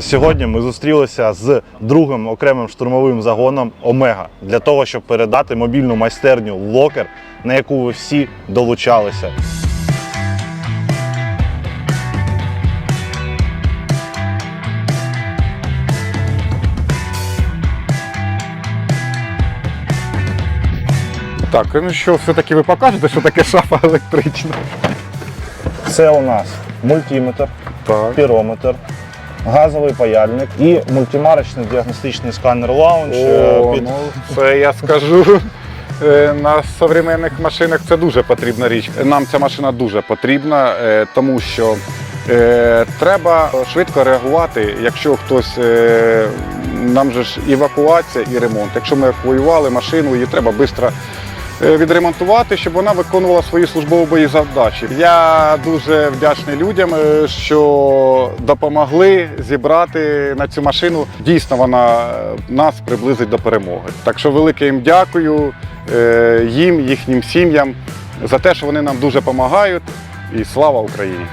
Сьогодні ми зустрілися з другим окремим штурмовим загоном Омега для того, щоб передати мобільну майстерню Локер, на яку ви всі долучалися. Так, ну що, все-таки ви покажете, що таке шафа електрична? Це у нас мультиметр, Так. пірометр, газовий паяльник і мультимарочний діагностичний сканер лаунж. е, О, під- ну, це я скажу. е, На современних машинах це дуже потрібна річ. Нам ця машина дуже потрібна, е, тому що треба швидко реагувати, якщо хтось нам же ж евакуація і ремонт. Якщо ми евакуювали машину, її треба швидко відремонтувати, щоб вона виконувала свої службові завдачі. Я дуже вдячний людям, е, що допомогли зібрати на цю машину. Дійсно, вона е, нас приблизить до перемоги. Так що велике їм дякую е, їм, їхнім сім'ям за те, що вони нам дуже допомагають. І слава Україні!